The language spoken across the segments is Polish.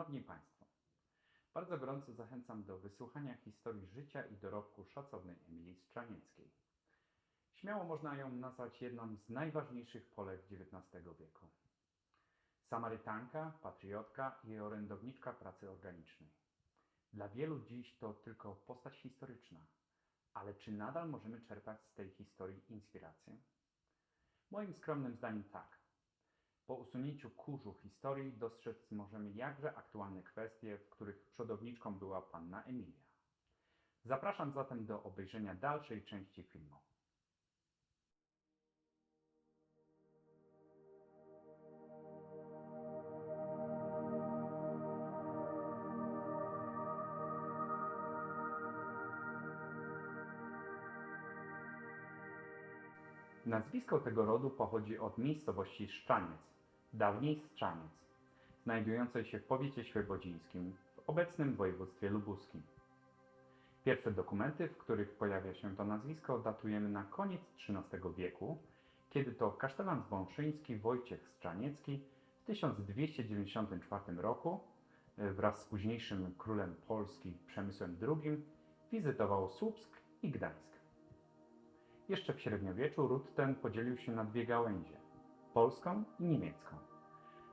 Szanowni Państwo, bardzo gorąco zachęcam do wysłuchania historii życia i dorobku szacownej Emilii Strzanieckiej. Śmiało można ją nazwać jedną z najważniejszych Polek XIX wieku. Samarytanka, patriotka i orędowniczka pracy organicznej. Dla wielu dziś to tylko postać historyczna, ale czy nadal możemy czerpać z tej historii inspirację? Moim skromnym zdaniem tak. Po usunięciu kurzu historii dostrzec możemy jakże aktualne kwestie, w których przodowniczką była panna Emilia. Zapraszam zatem do obejrzenia dalszej części filmu. Nazwisko tego rodu pochodzi od miejscowości Szczaniec, dawniej Strzaniec, znajdującej się w powiecie świebodzińskim w obecnym województwie lubuskim. Pierwsze dokumenty, w których pojawia się to nazwisko, datujemy na koniec XIII wieku, kiedy to kasztelan zbąszyński Wojciech Strzaniecki w 1294 roku e, wraz z późniejszym królem Polski Przemysłem II wizytował Słupsk i Gdańsk. Jeszcze w średniowieczu ród ten podzielił się na dwie gałęzie polską i niemiecką,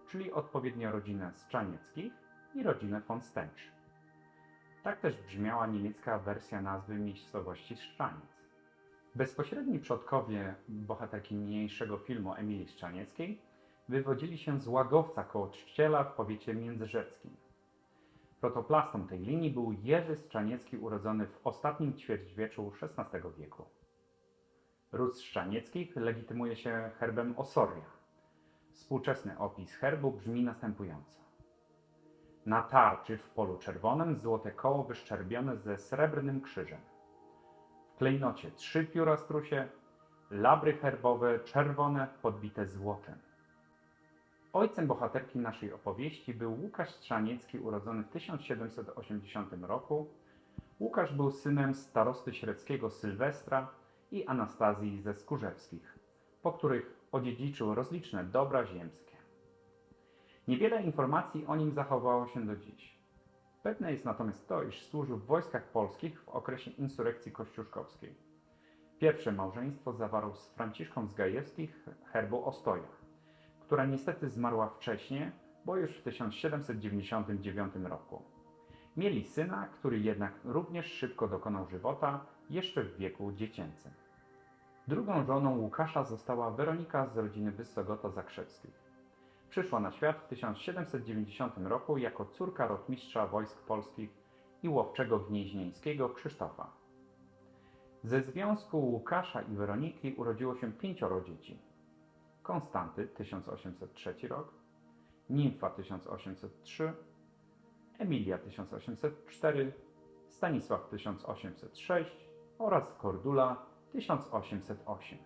czyli odpowiednio rodzinę Strzanieckich i rodzinę von Stench. Tak też brzmiała niemiecka wersja nazwy miejscowości Szczaniec. Bezpośredni przodkowie bohaterki niniejszego filmu Emilii Szczanieckiej wywodzili się z Łagowca koło Czciela w powiecie międzyrzeckim. Protoplastą tej linii był Jerzy Strzaniecki urodzony w ostatnim ćwierćwieczu XVI wieku. Ród Szczanieckich legitymuje się herbem Osoria. Współczesny opis herbu brzmi następująco. Na tarczy w polu czerwonym złote koło wyszczerbione ze srebrnym krzyżem. W klejnocie trzy pióra strusie, labry herbowe czerwone podbite złotem. Ojcem bohaterki naszej opowieści był Łukasz Strzaniecki urodzony w 1780 roku. Łukasz był synem starosty średzkiego Sylwestra i Anastazji ze Skórzewskich, po których odziedziczył rozliczne dobra ziemskie. Niewiele informacji o nim zachowało się do dziś. Pewne jest natomiast to, iż służył w wojskach polskich w okresie insurekcji kościuszkowskiej. Pierwsze małżeństwo zawarł z Franciszką z Gajewskich herbu Ostoja, która niestety zmarła wcześniej, bo już w 1799 roku. Mieli syna, który jednak również szybko dokonał żywota, jeszcze w wieku dziecięcym. Drugą żoną Łukasza została Weronika z rodziny Wysogota Zakrzewskich. Przyszła na świat w 1790 roku jako córka rotmistrza wojsk polskich i łowczego gnieźnieńskiego Krzysztofa. Ze związku Łukasza i Weroniki urodziło się pięcioro dzieci. Konstanty 1803 rok, Nimfa 1803, Emilia 1804, Stanisław 1806 oraz Kordula 1808.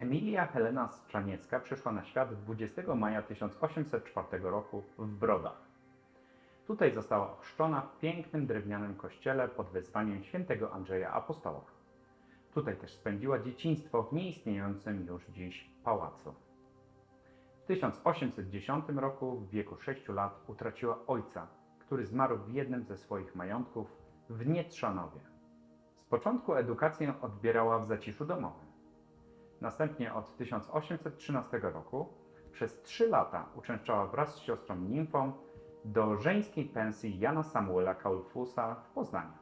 Emilia Helena Strzaniecka przyszła na świat 20 maja 1804 roku w Brodach. Tutaj została ochrzczona w pięknym drewnianym kościele pod wezwaniem świętego Andrzeja Apostoła. Tutaj też spędziła dzieciństwo w nieistniejącym już dziś pałacu. W 1810 roku w wieku 6 lat utraciła ojca, który zmarł w jednym ze swoich majątków w Nietrzanowie. Z początku edukację odbierała w zaciszu domowym. Następnie od 1813 roku przez trzy lata uczęszczała wraz z siostrą Nimfą do żeńskiej pensji Jana Samuela Kaulfusa w Poznaniu.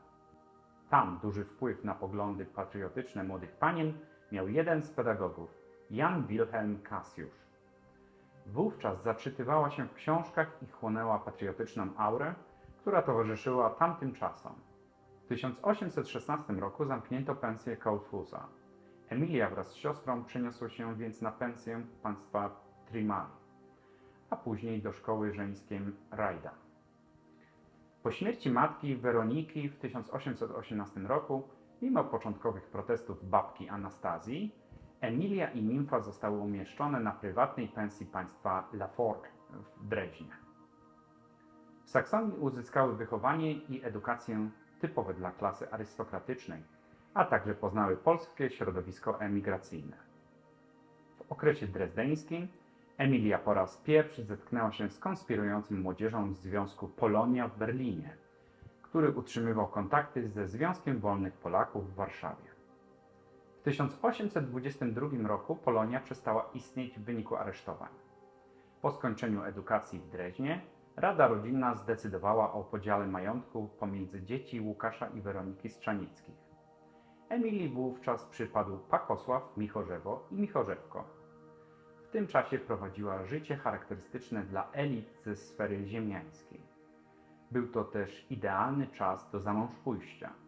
Tam duży wpływ na poglądy patriotyczne młodych panien miał jeden z pedagogów, Jan Wilhelm Cassiusz. Wówczas zaczytywała się w książkach i chłonęła patriotyczną aurę, która towarzyszyła tamtym czasom. W 1816 roku zamknięto pensję Kautfusa. Emilia wraz z siostrą przeniosła się więc na pensję państwa Trimali, a później do szkoły żeńskiej Rajda. Po śmierci matki Weroniki w 1818 roku, mimo początkowych protestów babki Anastazji, Emilia i Nimfa zostały umieszczone na prywatnej pensji państwa Lafort w Dreźnie. W Saksonii uzyskały wychowanie i edukację typowe dla klasy arystokratycznej, a także poznały polskie środowisko emigracyjne. W okresie drezdeńskim Emilia po raz pierwszy zetknęła się z konspirującym młodzieżą Związku Polonia w Berlinie, który utrzymywał kontakty ze Związkiem Wolnych Polaków w Warszawie. W 1822 roku Polonia przestała istnieć w wyniku aresztowań. Po skończeniu edukacji w Dreźnie Rada Rodzinna zdecydowała o podziale majątku pomiędzy dzieci Łukasza i Weroniki Strzanickich. Emilii wówczas przypadł Pakosław, Michorzewo i Michorzewko. W tym czasie prowadziła życie charakterystyczne dla elit ze sfery ziemiańskiej. Był to też idealny czas do zamążpójścia.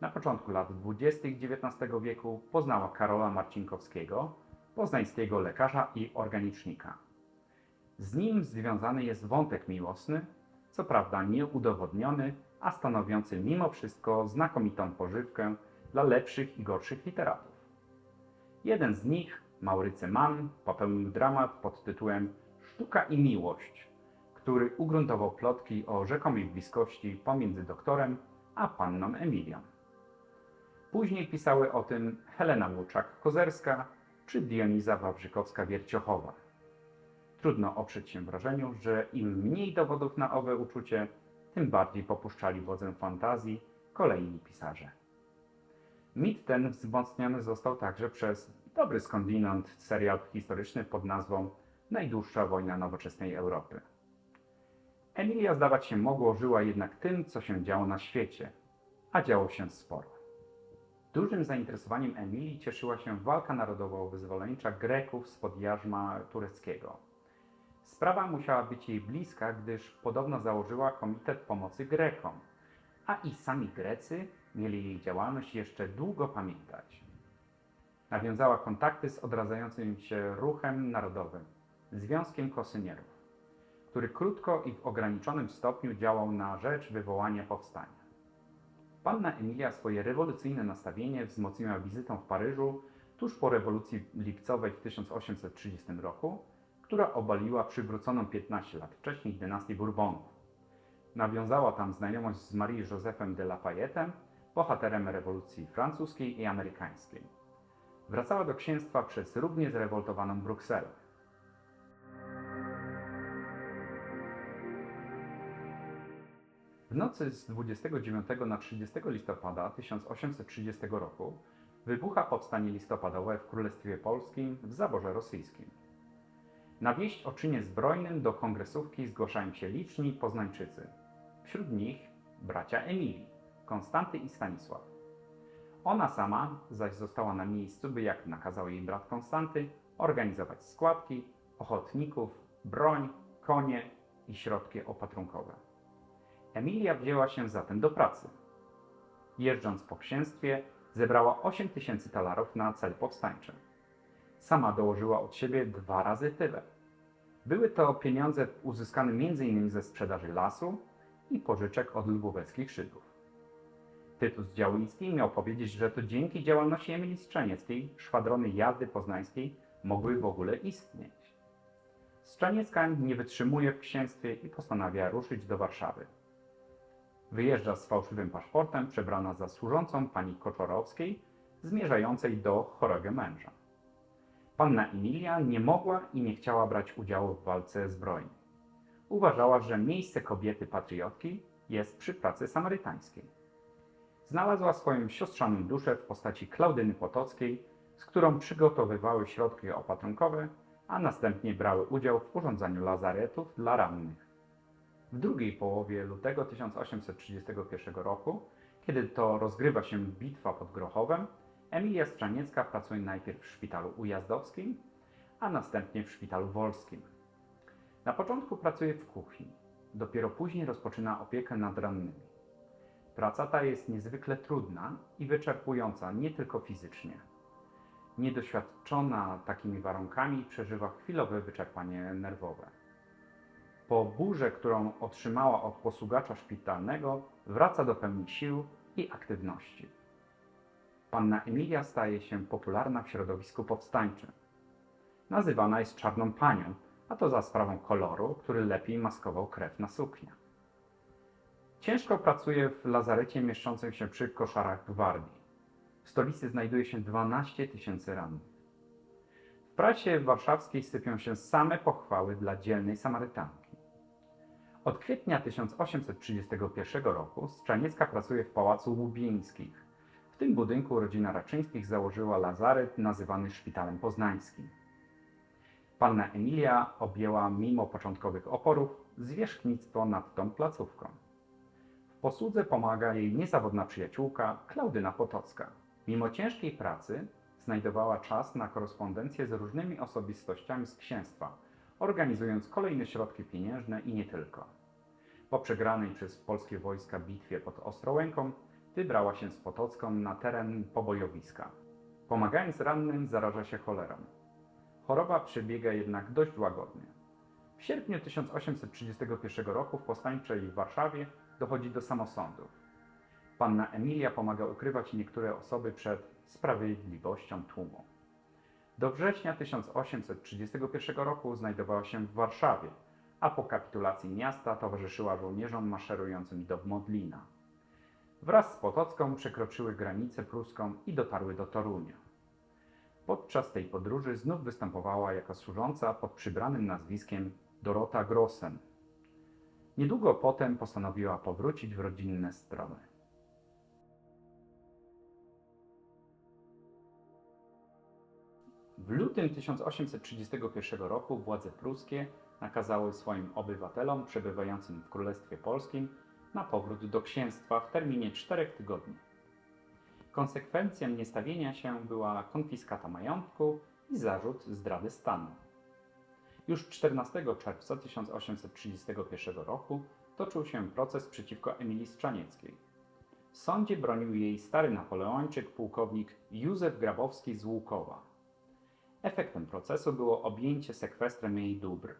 Na początku lat 20. XIX wieku poznała Karola Marcinkowskiego, poznańskiego lekarza i organicznika. Z nim związany jest wątek miłosny, co prawda nieudowodniony, a stanowiący mimo wszystko znakomitą pożywkę dla lepszych i gorszych literatów. Jeden z nich, Maurycy Mann, popełnił dramat pod tytułem Sztuka i miłość, który ugruntował plotki o rzekomej bliskości pomiędzy doktorem a panną Emilią. Później pisały o tym Helena Łuczak-Kozerska czy Dioniza Wawrzykowska-Wierciochowa. Trudno oprzeć się wrażeniu, że im mniej dowodów na owe uczucie, tym bardziej popuszczali wodzę fantazji kolejni pisarze. Mit ten wzmocniony został także przez dobry skądinąd serial historyczny pod nazwą Najdłuższa wojna nowoczesnej Europy. Emilia zdawać się mogło żyła jednak tym, co się działo na świecie, a działo się sporo. Dużym zainteresowaniem Emilii cieszyła się walka narodowo-wyzwoleńcza Greków spod jarzma tureckiego. Sprawa musiała być jej bliska, gdyż podobno założyła Komitet Pomocy Grekom, a i sami Grecy mieli jej działalność jeszcze długo pamiętać. Nawiązała kontakty z odradzającym się ruchem narodowym, Związkiem Kosynierów, który krótko i w ograniczonym stopniu działał na rzecz wywołania powstania. Panna Emilia swoje rewolucyjne nastawienie wzmocniła wizytą w Paryżu tuż po rewolucji lipcowej w 1830 roku, która obaliła przywróconą 15 lat wcześniej dynastię Bourbonów. Nawiązała tam znajomość z Marie Josephem de Lafayette, bohaterem rewolucji francuskiej i amerykańskiej. Wracała do księstwa przez równie zrewoltowaną Brukselę. W nocy z 29 na 30 listopada 1830 roku wybucha powstanie listopadowe w Królestwie Polskim w zaborze rosyjskim. Na wieść o czynie zbrojnym do kongresówki zgłaszają się liczni poznańczycy. Wśród nich bracia Emilii, Konstanty i Stanisław. Ona sama zaś została na miejscu, by jak nakazał jej brat Konstanty, organizować składki, ochotników, broń, konie i środki opatrunkowe. Emilia wzięła się zatem do pracy. Jeżdżąc po księstwie, zebrała 8 tysięcy talarów na cel powstańczy. Sama dołożyła od siebie dwa razy tyle. Były to pieniądze uzyskane m.in. ze sprzedaży lasu i pożyczek od lwóweczskich Żydów. Tytus Działyński miał powiedzieć, że to dzięki działalności Emilii Strzanieckiej szwadrony jazdy poznańskiej mogły w ogóle istnieć. Strzaniecka nie wytrzymuje w księstwie i postanawia ruszyć do Warszawy. Wyjeżdża z fałszywym paszportem, przebrana za służącą pani Koczorowskiej, zmierzającej do chorego męża. Panna Emilia nie mogła i nie chciała brać udziału w walce zbrojnej. Uważała, że miejsce kobiety patriotki jest przy pracy samarytańskiej. Znalazła swoją siostrzaną duszę w postaci Klaudyny Potockiej, z którą przygotowywały środki opatrunkowe, a następnie brały udział w urządzaniu lazaretów dla rannych. W drugiej połowie lutego 1831 roku, kiedy to rozgrywa się bitwa pod Grochowem, Emilia Strzaniecka pracuje najpierw w szpitalu ujazdowskim, a następnie w szpitalu wolskim. Na początku pracuje w kuchni, dopiero później rozpoczyna opiekę nad rannymi. Praca ta jest niezwykle trudna i wyczerpująca nie tylko fizycznie. Niedoświadczona takimi warunkami przeżywa chwilowe wyczerpanie nerwowe. Po burze, którą otrzymała od posługacza szpitalnego, wraca do pełni sił i aktywności. Panna Emilia staje się popularna w środowisku powstańczym. Nazywana jest czarną panią, a to za sprawą koloru, który lepiej maskował krew na sukniach. Ciężko pracuje w lazarecie mieszczącym się przy koszarach gwardii. W stolicy znajduje się 12 tysięcy rannych. W prasie warszawskiej sypią się same pochwały dla dzielnej Samarytanki. Od kwietnia 1831 roku Strzaniecka pracuje w Pałacu Łubińskich. W tym budynku rodzina Raczyńskich założyła lazaret nazywany Szpitalem Poznańskim. Panna Emilia objęła mimo początkowych oporów zwierzchnictwo nad tą placówką. W posłudze pomaga jej niezawodna przyjaciółka Klaudyna Potocka. Mimo ciężkiej pracy znajdowała czas na korespondencję z różnymi osobistościami z księstwa, organizując kolejne środki pieniężne i nie tylko. Po przegranej przez polskie wojska bitwie pod Ostrołęką wybrała się z Potocką na teren pobojowiska. Pomagając rannym zaraża się cholerą. Choroba przebiega jednak dość łagodnie. W sierpniu 1831 roku w powstańczej Warszawie dochodzi do samosądów. Panna Emilia pomaga ukrywać niektóre osoby przed sprawiedliwością tłumu. Do września 1831 roku znajdowała się w Warszawie, a po kapitulacji miasta towarzyszyła żołnierzom maszerującym do Modlina. Wraz z Potocką przekroczyły granicę pruską i dotarły do Torunia. Podczas tej podróży znów występowała jako służąca pod przybranym nazwiskiem Dorota Grossen. Niedługo potem postanowiła powrócić w rodzinne strony. W lutym 1831 roku władze pruskie nakazały swoim obywatelom przebywającym w Królestwie Polskim na powrót do księstwa w terminie czterech tygodni. Konsekwencją niestawienia się była konfiskata majątku i zarzut zdrady stanu. Już 14 czerwca 1831 roku toczył się proces przeciwko Emilii Strzanieckiej. W sądzie bronił jej stary napoleończyk pułkownik Józef Grabowski z Łukowa. Efektem procesu było objęcie sekwestrem jej dóbr.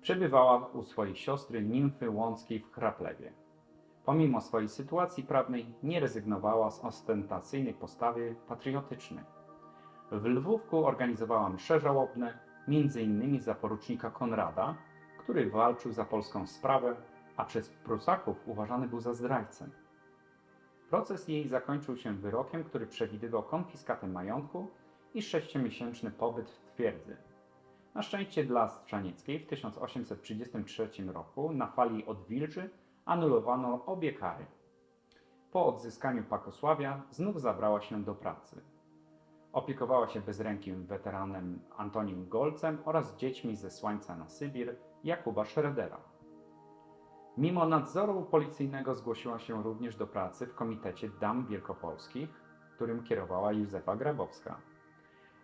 Przebywała u swojej siostry Nimfy Łąckiej w Kraplewie. Pomimo swojej sytuacji prawnej nie rezygnowała z ostentacyjnej postawy patriotycznej. W Lwówku organizowała msze żałobne, m.in. za porucznika Konrada, który walczył za polską sprawę, a przez Prusaków uważany był za zdrajcę. Proces jej zakończył się wyrokiem, który przewidywał konfiskatę majątku i sześciomiesięczny pobyt w twierdzy. Na szczęście dla Strzanieckiej w 1833 roku na fali odwilży anulowano obie kary. Po odzyskaniu Pakosławia znów zabrała się do pracy. Opiekowała się bezrękim weteranem Antonim Golcem oraz dziećmi ze Słańca na Sybir Jakuba Schroedera. Mimo nadzoru policyjnego zgłosiła się również do pracy w Komitecie Dam Wielkopolskich, którym kierowała Józefa Grabowska.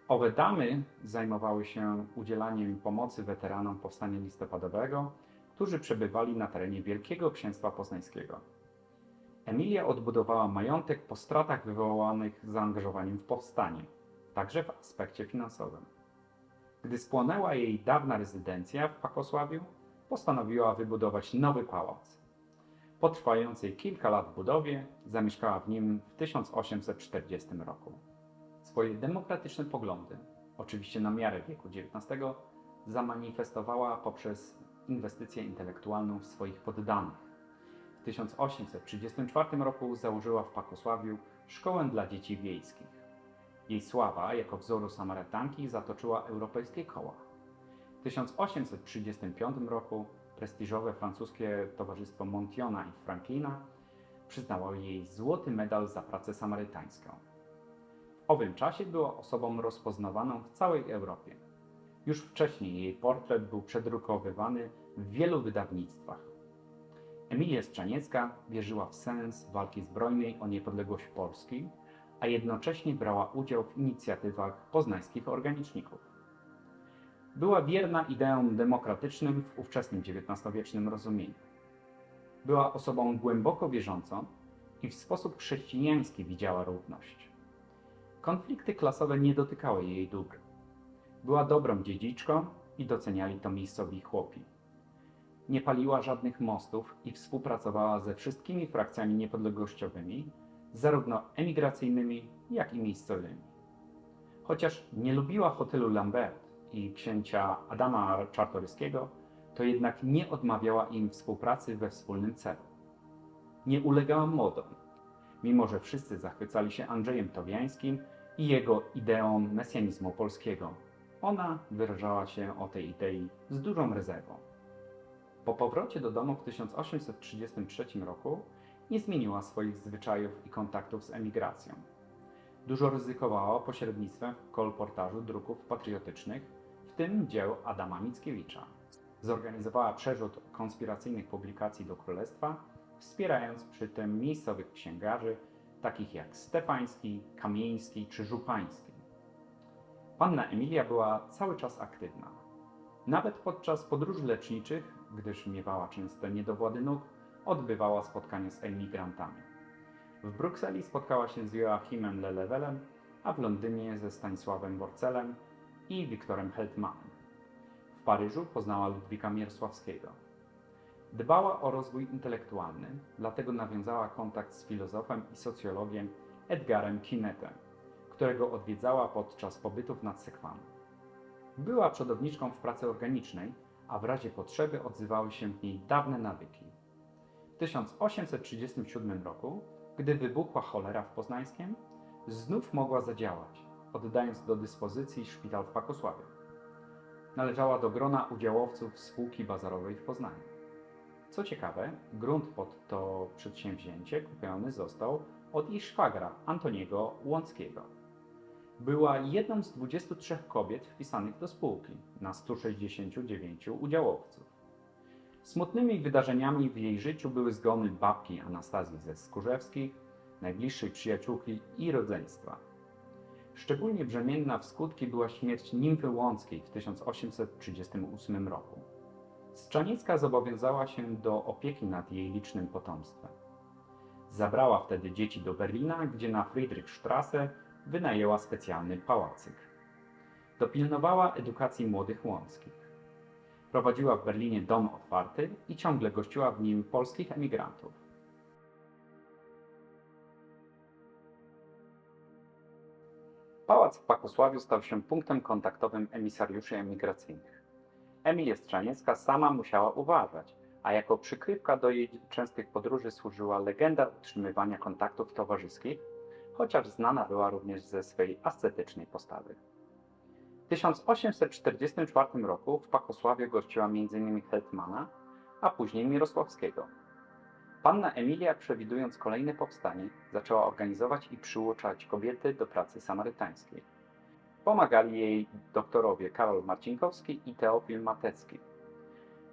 Owe damy zajmowały się udzielaniem pomocy weteranom powstania listopadowego, którzy przebywali na terenie Wielkiego Księstwa Poznańskiego. Emilia odbudowała majątek po stratach wywołanych zaangażowaniem w powstanie, także w aspekcie finansowym. Gdy spłonęła jej dawna rezydencja w Pakosławiu, postanowiła wybudować nowy pałac. Po trwającej kilka lat budowie zamieszkała w nim w 1840 roku. Swoje demokratyczne poglądy, oczywiście na miarę wieku XIX, zamanifestowała poprzez inwestycję intelektualną w swoich poddanych. W 1834 roku założyła w Pakosławiu szkołę dla dzieci wiejskich. Jej sława jako wzoru Samarytanki zatoczyła europejskie koła. W 1835 roku prestiżowe francuskie towarzystwo Montiona i Franklina przyznało jej złoty medal za pracę samarytańską. Owym czasie była osobą rozpoznawaną w całej Europie. Już wcześniej jej portret był przedrukowywany w wielu wydawnictwach. Emilia Strzaniecka wierzyła w sens walki zbrojnej o niepodległość Polski, a jednocześnie brała udział w inicjatywach poznańskich organiczników. Była wierna ideom demokratycznym w ówczesnym XIX-wiecznym rozumieniu. Była osobą głęboko wierzącą i w sposób chrześcijański widziała równość. Konflikty klasowe nie dotykały jej dóbr. Była dobrą dziedziczką i doceniali to miejscowi chłopi. Nie paliła żadnych mostów i współpracowała ze wszystkimi frakcjami niepodległościowymi, zarówno emigracyjnymi, jak i miejscowymi. Chociaż nie lubiła hotelu Lambert i księcia Adama Czartoryskiego, to jednak nie odmawiała im współpracy we wspólnym celu. Nie ulegała modom, mimo że wszyscy zachwycali się Andrzejem Towiańskim i jego ideą mesjanizmu polskiego. Ona wyrażała się o tej idei z dużą rezerwą. Po powrocie do domu w 1833 roku nie zmieniła swoich zwyczajów i kontaktów z emigracją. Dużo ryzykowała pośrednictwem w kolportażu druków patriotycznych, w tym dzieł Adama Mickiewicza. Zorganizowała przerzut konspiracyjnych publikacji do królestwa, wspierając przy tym miejscowych księgarzy, takich jak Stefański, Kamieński czy Żupański. Panna Emilia była cały czas aktywna. Nawet podczas podróży leczniczych, gdyż miewała często niedowłady nóg, odbywała spotkania z emigrantami. W Brukseli spotkała się z Joachimem Lelewelem, a w Londynie ze Stanisławem Worcelem i Wiktorem Heldmanem. W Paryżu poznała Ludwika Miersławskiego. Dbała o rozwój intelektualny, dlatego nawiązała kontakt z filozofem i socjologiem Edgarem Quinetem, którego odwiedzała podczas pobytów nad Sekwaną. Była przodowniczką w pracy organicznej, a w razie potrzeby odzywały się w niej dawne nawyki. W 1837 roku, gdy wybuchła cholera w Poznańskiem, znów mogła zadziałać, oddając do dyspozycji szpital w Pakosławie. Należała do grona udziałowców spółki bazarowej w Poznaniu. Co ciekawe, grunt pod to przedsięwzięcie kupiony został od jej szwagra Antoniego Łąckiego. Była jedną z 23 kobiet wpisanych do spółki na 169 udziałowców. Smutnymi wydarzeniami w jej życiu były zgony babki Anastazji ze Skórzewskich, najbliższej przyjaciółki i rodzeństwa. Szczególnie brzemienna w skutki była śmierć nimfy Łąckiej w 1838 roku. Strzaniecka zobowiązała się do opieki nad jej licznym potomstwem. Zabrała wtedy dzieci do Berlina, gdzie na Friedrichstrasse wynajęła specjalny pałacyk. Dopilnowała edukacji młodych łąckich. Prowadziła w Berlinie dom otwarty i ciągle gościła w nim polskich emigrantów. Pałac w Pakosławiu stał się punktem kontaktowym emisariuszy emigracyjnych. Emilia Strzaniecka sama musiała uważać, a jako przykrywka do jej częstych podróży służyła legenda utrzymywania kontaktów towarzyskich, chociaż znana była również ze swej ascetycznej postawy. W 1844 roku w Pakosławie gościła m.in. Hetmana, a później Mirosławskiego. Panna Emilia, przewidując kolejne powstanie, zaczęła organizować i przyuczać kobiety do pracy samarytańskiej. Pomagali jej doktorowie Karol Marcinkowski i Teofil Matecki.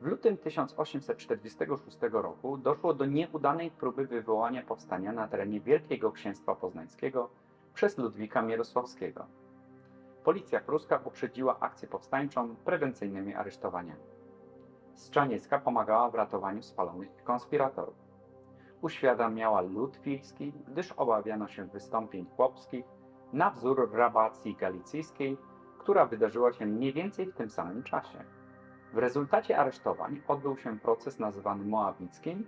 W lutym 1846 roku doszło do nieudanej próby wywołania powstania na terenie Wielkiego Księstwa Poznańskiego przez Ludwika Mierosławskiego. Policja pruska uprzedziła akcję powstańczą prewencyjnymi aresztowaniami. Strzaniecka pomagała w ratowaniu spalonych konspiratorów. Uświadamiała lud gdyż obawiano się wystąpień chłopskich na wzór rabacji galicyjskiej, która wydarzyła się mniej więcej w tym samym czasie. W rezultacie aresztowań odbył się proces nazywany Moabickim,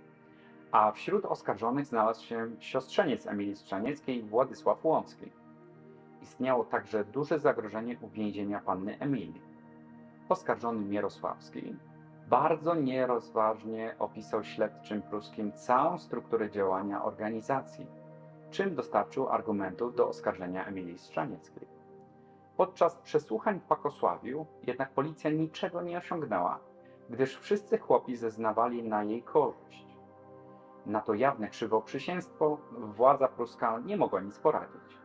a wśród oskarżonych znalazł się siostrzeniec Emilii Strzanieckiej Władysław Łącki. Istniało także duże zagrożenie uwięzienia panny Emilii. Oskarżony Mierosławski bardzo nierozważnie opisał śledczym pruskim całą strukturę działania organizacji, czym dostarczył argumentów do oskarżenia Emilii Strzanieckiej. Podczas przesłuchań w Pakosławiu jednak policja niczego nie osiągnęła, gdyż wszyscy chłopi zeznawali na jej korzyść. Na to jawne krzywoprzysięstwo władza pruska nie mogła nic poradzić.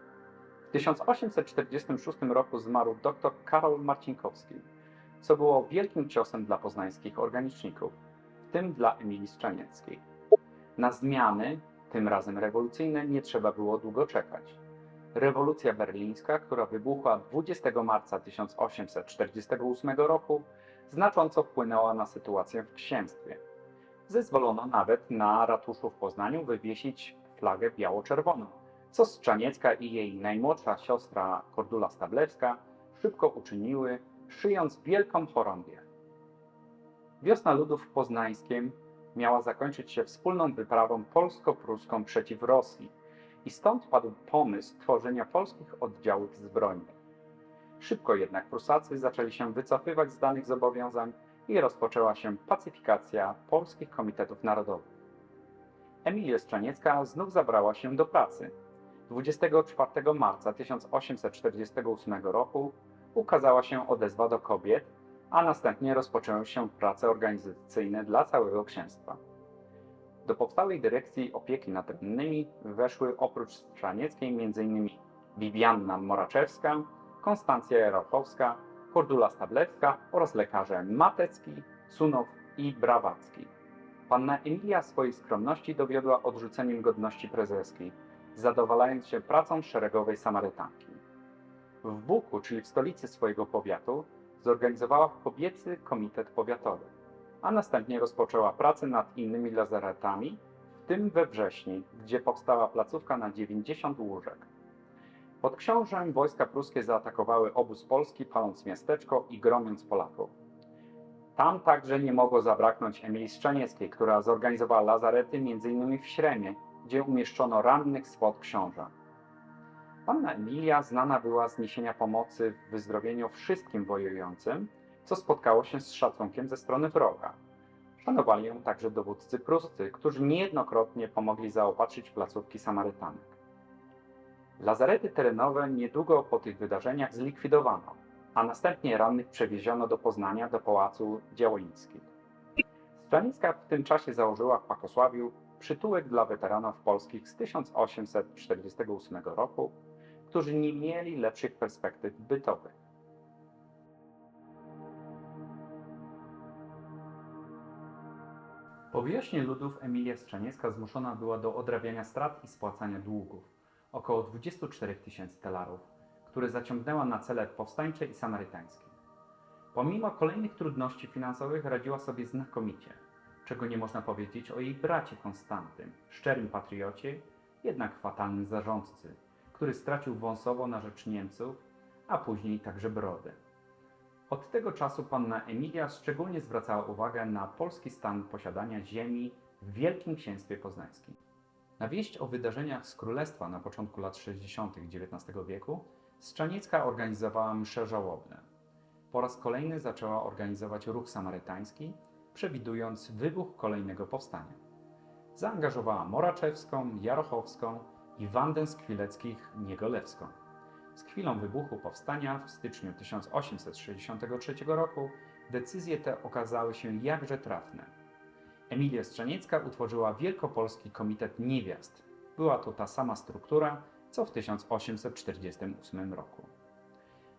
W 1846 roku zmarł dr Karol Marcinkowski, co było wielkim ciosem dla poznańskich organiczników, w tym dla Emilii Strzanieckiej. Na zmiany, tym razem rewolucyjne, nie trzeba było długo czekać. Rewolucja berlińska, która wybuchła 20 marca 1848 roku, znacząco wpłynęła na sytuację w księstwie. Zezwolono nawet na ratuszu w Poznaniu wywiesić flagę biało-czerwoną, co Strzaniecka i jej najmłodsza siostra Kordula Stablewska szybko uczyniły, szyjąc wielką chorągię. Wiosna ludów w miała zakończyć się wspólną wyprawą polsko-pruską przeciw Rosji i stąd padł pomysł tworzenia polskich oddziałów zbrojnych. Szybko jednak Prusacy zaczęli się wycofywać z danych zobowiązań i rozpoczęła się pacyfikacja polskich komitetów narodowych. Emilia Strzaniecka znów zabrała się do pracy. 24 marca 1848 roku ukazała się odezwa do kobiet, a następnie rozpoczęły się prace organizacyjne dla całego księstwa. Do powstałej dyrekcji opieki nad rannymi weszły oprócz Strzanieckiej m.in. Bibianna Moraczewska, Konstancja Jarokowska, Kordula Stablewska oraz lekarze Matecki, Sunow i Brawacki. Panna Emilia swojej skromności dowiodła odrzuceniem godności prezeskiej, zadowalając się pracą szeregowej Samarytanki. W Buku, czyli w stolicy swojego powiatu, zorganizowała kobiecy komitet powiatowy, a następnie rozpoczęła pracę nad innymi lazaretami, w tym we wrześni, gdzie powstała placówka na 90 łóżek. Pod książem wojska pruskie zaatakowały obóz polski, paląc miasteczko i gromiąc Polaków. Tam także nie mogło zabraknąć Emilii Szczanieckiej, która zorganizowała lazarety m.in. w Śremie, gdzie umieszczono rannych spod książa. Panna Emilia znana była z niesienia pomocy w wyzdrowieniu wszystkim wojującym, co spotkało się z szacunkiem ze strony wroga. Szanowali ją także dowódcy pruscy, którzy niejednokrotnie pomogli zaopatrzyć placówki Samarytanek. Lazarety terenowe niedługo po tych wydarzeniach zlikwidowano, a następnie rannych przewieziono do Poznania do Pałacu Działońskich. Stranicka w tym czasie założyła w Pakosławiu przytułek dla weteranów polskich z 1848 roku, którzy nie mieli lepszych perspektyw bytowych. Po wyjaśnieniu ludów Emilia Strzaniecka zmuszona była do odrabiania strat i spłacania długów, około 24 tysięcy talarów, które zaciągnęła na cele powstańcze i samarytańskie. Pomimo kolejnych trudności finansowych radziła sobie znakomicie, czego nie można powiedzieć o jej bracie Konstantym, szczerym patriocie, jednak fatalnym zarządcy, który stracił Wąsowo na rzecz Niemców, a później także Brody. Od tego czasu panna Emilia szczególnie zwracała uwagę na polski stan posiadania ziemi w Wielkim Księstwie Poznańskim. Na wieść o wydarzeniach z Królestwa na początku lat 60. XIX wieku Strzaniecka organizowała msze żałobne. Po raz kolejny zaczęła organizować ruch samarytański, przewidując wybuch kolejnego powstania. Zaangażowała Moraczewską, Jarochowską i Wandę Skwileckich-Niegolewską. Z chwilą wybuchu powstania w styczniu 1863 roku decyzje te okazały się jakże trafne. Emilia Strzaniecka utworzyła Wielkopolski Komitet Niewiast. Była to ta sama struktura, co w 1848 roku.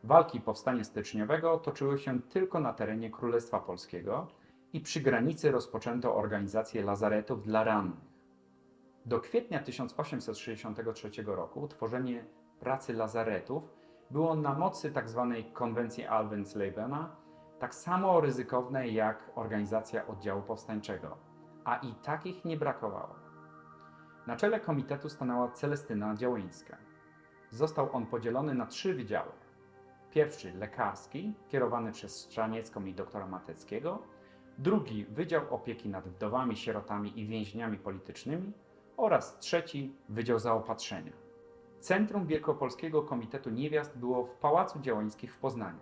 Walki powstania styczniowego toczyły się tylko na terenie Królestwa Polskiego i przy granicy rozpoczęto organizację lazaretów dla rannych. Do kwietnia 1863 roku utworzenie pracy lazaretów było na mocy tzw. konwencji Alvenslebena tak samo ryzykowne jak organizacja oddziału powstańczego, a i takich nie brakowało. Na czele komitetu stanęła Celestyna Działyńska. Został on podzielony na trzy wydziały. Pierwszy lekarski, kierowany przez Strzaniecką i doktora Mateckiego, drugi Wydział Opieki nad Wdowami, Sierotami i Więźniami Politycznymi oraz trzeci Wydział Zaopatrzenia. Centrum Wielkopolskiego Komitetu Niewiast było w Pałacu Działańskich w Poznaniu.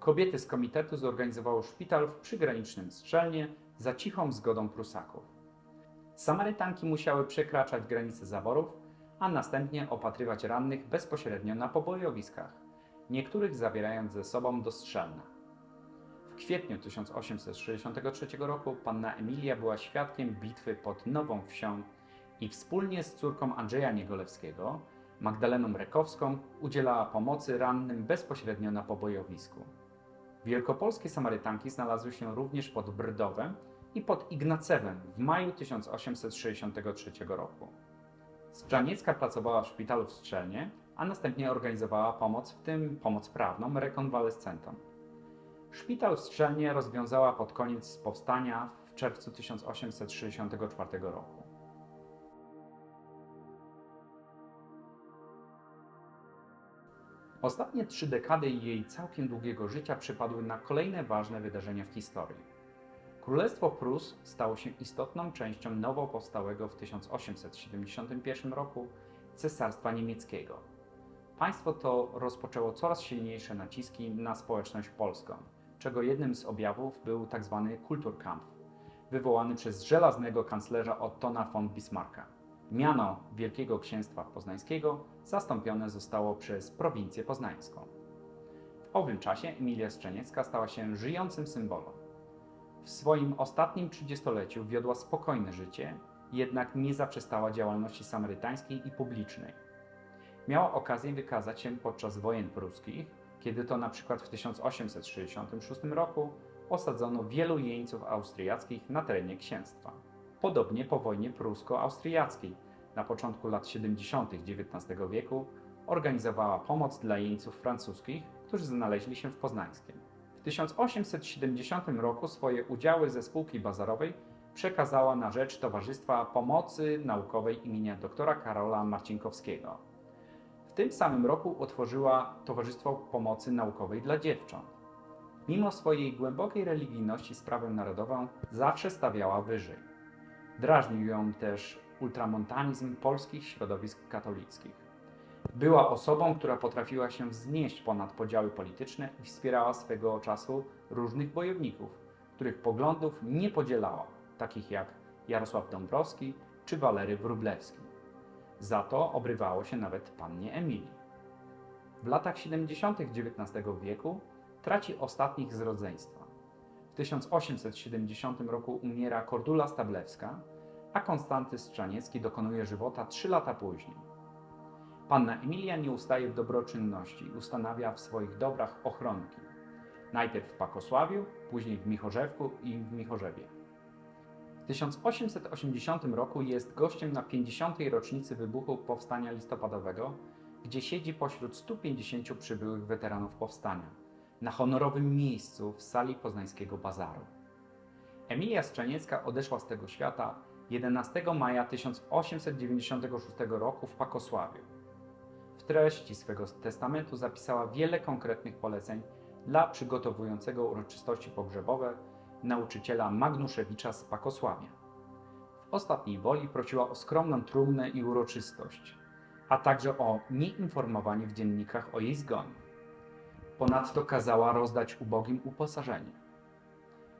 Kobiety z komitetu zorganizowały szpital w przygranicznym Strzelnie za cichą zgodą Prusaków. Samarytanki musiały przekraczać granice zaborów, a następnie opatrywać rannych bezpośrednio na pobojowiskach, niektórych zabierając ze sobą do Strzelna. W kwietniu 1863 roku panna Emilia była świadkiem bitwy pod Nową Wsią i wspólnie z córką Andrzeja Niegolewskiego, Magdaleną Rekowską, udzielała pomocy rannym bezpośrednio na pobojowisku. Wielkopolskie Samarytanki znalazły się również pod Brdowem i pod Ignacewem w maju 1863 roku. Strzaniecka pracowała w szpitalu w Strzelnie, a następnie organizowała pomoc, w tym pomoc prawną, rekonwalescentom. Szpital w Strzelnie rozwiązała pod koniec powstania w czerwcu 1864 roku. Ostatnie trzy dekady jej całkiem długiego życia przypadły na kolejne ważne wydarzenia w historii. Królestwo Prus stało się istotną częścią nowo powstałego w 1871 roku Cesarstwa Niemieckiego. Państwo to rozpoczęło coraz silniejsze naciski na społeczność polską, czego jednym z objawów był tzw. Kulturkampf, wywołany przez żelaznego kanclerza Ottona von Bismarcka. Miano Wielkiego Księstwa Poznańskiego zastąpione zostało przez prowincję poznańską. W owym czasie Emilia Strzeniecka stała się żyjącym symbolem. W swoim ostatnim trzydziestoleciu wiodła spokojne życie, jednak nie zaprzestała działalności samarytańskiej i publicznej. Miała okazję wykazać się podczas wojen pruskich, kiedy to na przykład w 1866 roku osadzono wielu jeńców austriackich na terenie księstwa. Podobnie po wojnie prusko-austriackiej na początku lat 70. XIX wieku organizowała pomoc dla jeńców francuskich, którzy znaleźli się w Poznańskiem. W 1870 roku swoje udziały ze spółki bazarowej przekazała na rzecz Towarzystwa Pomocy Naukowej imienia doktora Karola Marcinkowskiego. W tym samym roku utworzyła Towarzystwo Pomocy Naukowej dla Dziewcząt. Mimo swojej głębokiej religijności sprawę narodową zawsze stawiała wyżej. Drażnił ją też ultramontanizm polskich środowisk katolickich. Była osobą, która potrafiła się wznieść ponad podziały polityczne i wspierała swego czasu różnych bojowników, których poglądów nie podzielała, takich jak Jarosław Dąbrowski czy Walery Wróblewski. Za to obrywało się nawet pannie Emilii. W latach 70. XIX wieku traci ostatnich z rodzeństwa. W 1870 roku umiera Kordula Stablewska, a Konstanty Strzaniecki dokonuje żywota trzy lata później. Panna Emilia nie ustaje w dobroczynności, ustanawia w swoich dobrach ochronki. Najpierw w Pakosławiu, później w Michorzewku i w Michorzewie. W 1880 roku jest gościem na 50. rocznicy wybuchu Powstania Listopadowego, gdzie siedzi pośród 150 przybyłych weteranów powstania, na honorowym miejscu w sali poznańskiego bazaru. Emilia Strzaniecka odeszła z tego świata 11 maja 1896 roku w Pakosławiu. W treści swego testamentu zapisała wiele konkretnych poleceń dla przygotowującego uroczystości pogrzebowe nauczyciela Magnuszewicza z Pakosławia. W ostatniej woli prosiła o skromną trumnę i uroczystość, a także o nieinformowanie w dziennikach o jej zgonie. Ponadto kazała rozdać ubogim uposażenie.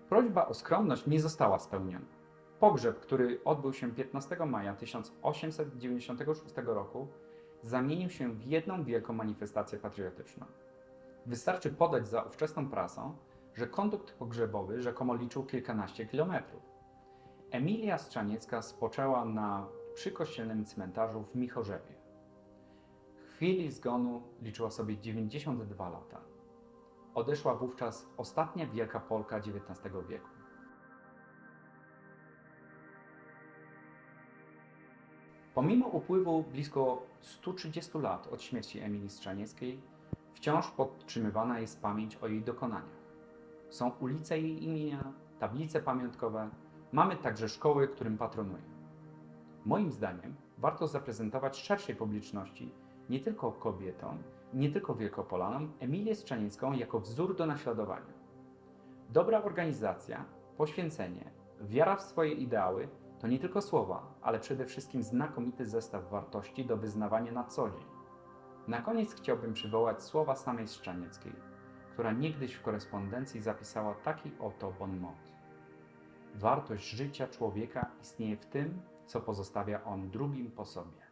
Prośba o skromność nie została spełniona. Pogrzeb, który odbył się 15 maja 1896 roku, zamienił się w jedną wielką manifestację patriotyczną. Wystarczy podać za ówczesną prasą, że kondukt pogrzebowy rzekomo liczył kilkanaście kilometrów. Emilia Strzaniecka spoczęła na przykościelnym cmentarzu w Michorzewie. Chwili zgonu liczyła sobie 92 lata. Odeszła wówczas ostatnia wielka Polka XIX wieku. Pomimo upływu blisko 130 lat od śmierci Emilii Strzanieckiej, wciąż podtrzymywana jest pamięć o jej dokonaniach. Są ulice jej imienia, tablice pamiątkowe, mamy także szkoły, którym patronuje. Moim zdaniem warto zaprezentować szerszej publiczności, nie tylko kobietom, nie tylko Wielkopolanom, Emilię Strzaniecką jako wzór do naśladowania. Dobra organizacja, poświęcenie, wiara w swoje ideały to nie tylko słowa, ale przede wszystkim znakomity zestaw wartości do wyznawania na co dzień. Na koniec chciałbym przywołać słowa samej Strzanieckiej, która niegdyś w korespondencji zapisała taki oto bon mot. Wartość życia człowieka istnieje w tym, co pozostawia on drugim po sobie.